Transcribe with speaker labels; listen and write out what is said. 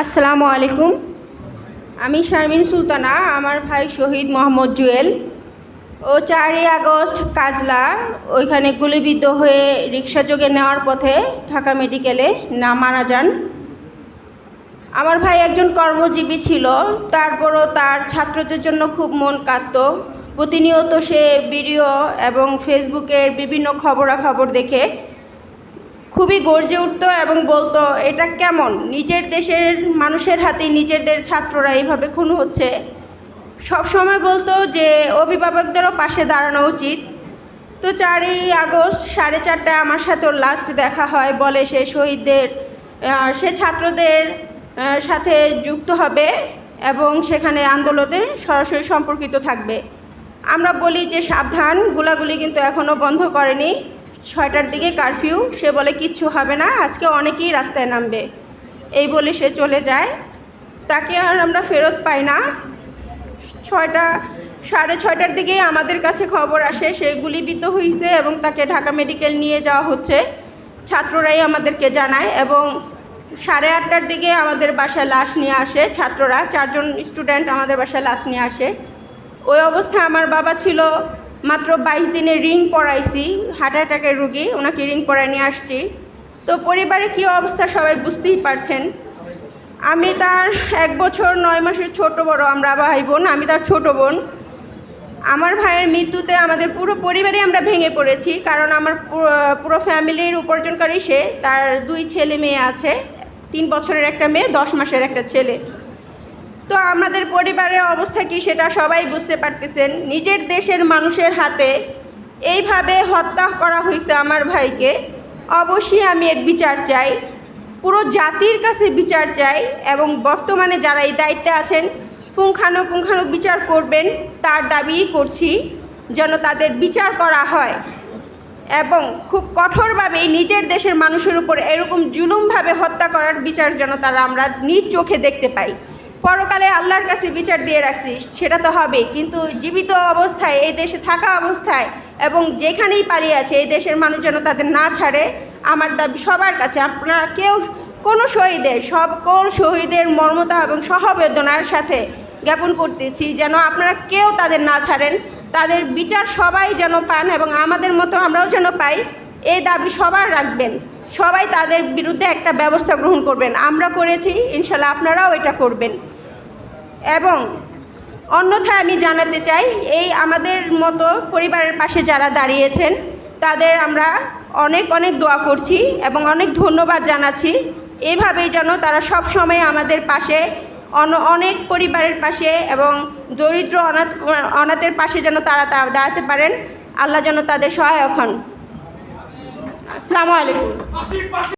Speaker 1: আসসালামু আলাইকুম। আমি শারমিন সুলতানা, আমার ভাই শহীদ মোহাম্মদ জুয়েল ও চারই আগস্ট কাজলা, ওইখানে গুলিবিদ্ধ হয়ে রিক্সা যোগে নেওয়ার পথে ঢাকা মেডিকেলে না মারা যান। আমার ভাই একজন কর্মজীবী ছিল, তারপরও তার ছাত্রদের জন্য খুব মন কাঁদত। প্রতিনিয়ত সে ভিডিও এবং ফেসবুকের বিভিন্ন খবরাখবর দেখে খুবই গর্জে উঠতো এবং বলতো, এটা কেমন? নিজের দেশের মানুষের হাতে নিজেদের ছাত্ররা এইভাবে খুন হচ্ছে। সব সময় বলতো যে, অভিভাবকদেরও পাশে দাঁড়ানো উচিত। তো চারই আগস্ট সাড়ে চারটায় আমার সাথে ওর লাস্ট দেখা হয়, বলে সে শহীদদের সে ছাত্রদের সাথে যুক্ত হবে এবং সেখানে আন্দোলনে সরাসরি সম্পর্কিত থাকবে। আমরা বলি যে সাবধান, গুলাগুলি কিন্তু এখনও বন্ধ করেনি। ছয়টার দিকে কারফিউ, সে বলে, কিচ্ছু হবে না, আজকে অনেকেই রাস্তায় নামবে। এই বলে সে চলে যায়। তাকে আর আমরা ফেরত পাই না। ছয়টা, সাড়ে ছয়টার দিকেই আমাদের কাছে খবর আসে, সে গুলিবিদ্ধ হয়েছে এবং তাকে ঢাকা মেডিকেল নিয়ে যাওয়া হচ্ছে। ছাত্ররাই আমাদেরকে জানায় এবং সাড়ে আটটার দিকে আমাদের বাসায় লাশ নিয়ে আসে। ছাত্ররা, চারজন স্টুডেন্ট আমাদের বাসায় লাশ নিয়ে আসে। ওই অবস্থায় আমার বাবা ছিল মাত্র বাইশ দিনে রিং পড়াইছি হার্ট অ্যাটাকের রুগী, ওনাকে রিং পড়ায় নিয়ে আসছি। তো পরিবারে কী অবস্থা সবাই বুঝতেই পারছেন। আমি তার এক বছর নয় মাসের ছোট বড়, আমরা ভাই বোন, আমি তার ছোট বোন। আমার ভাইয়ের মৃত্যুতে আমাদের পুরো পরিবারই আমরা ভেঙে পড়েছি, কারণ আমার পুরো ফ্যামিলির উপার্জনকারী সে, তার দুই ছেলে মেয়ে আছে, তিন বছরের একটা মেয়ে, দশ মাসের একটা ছেলে। তো আমাদের পরিবারের অবস্থা কি সেটা সবাই বুঝতে পারতেছেন। নিজের দেশের মানুষের হাতে এইভাবে হত্যা করা হয়েছে আমার ভাইকে। অবশ্যই আমি এর বিচার চাই। পুরো জাতির কাছে বিচার চাই এবং বর্তমানে যারা এই দায়িত্বে আছেন পুঙ্খানুপুঙ্খানু বিচার করবেন, তার দাবিই করছি যেন তাদের বিচার করা হয় এবং খুব কঠোরভাবে নিজের দেশের মানুষের উপর এরকম জুলুমভাবে হত্যা করার বিচার যেন তারা আমরা নিজ চোখে দেখতে পাই। পরকালে আল্লাহর কাছে বিচার দিয়ে রাখছি, সেটা তো হবে। কিন্তু জীবিত অবস্থায়, এই দেশে থাকা অবস্থায় এবং যেখানেই পালিয়ে আছে, এই দেশের মানুষ যেন তাদের না ছাড়ে, আমার দাবি সবার কাছে। আপনারা কেউ, কোনো শহীদের সকল শহীদের মর্মতা এবং সহবেদনার সাথে জ্ঞাপন করতেছি, যেন আপনারা কেউ তাদের না ছাড়েন। তাদের বিচার সবাই যেন পান এবং আমাদের মতো আমরাও যেন পাই, এই দাবি সবার রাখবেন। সবাই তাদের বিরুদ্ধে একটা ব্যবস্থা গ্রহণ করবেন। আমরা করেছি, ইনশাল্লাহ আপনারাও এটা করবেন। এবং অন্যথায় আমি জানাতে চাই, এই আমাদের মতো পরিবারের পাশে যারা দাঁড়িয়েছেন, তাদের আমরা অনেক অনেক দোয়া করছি এবং অনেক ধন্যবাদ জানাচ্ছি। এভাবেই যেন তারা সব সময় আমাদের পাশে, অন- অনেক পরিবারের পাশে এবং দরিদ্র অনাথ, অনাথের পাশে যেন তারা দাঁড়াতে পারেন। আল্লাহ যেন তাদের সহায়ক হন। আসসালামু আলাইকুম।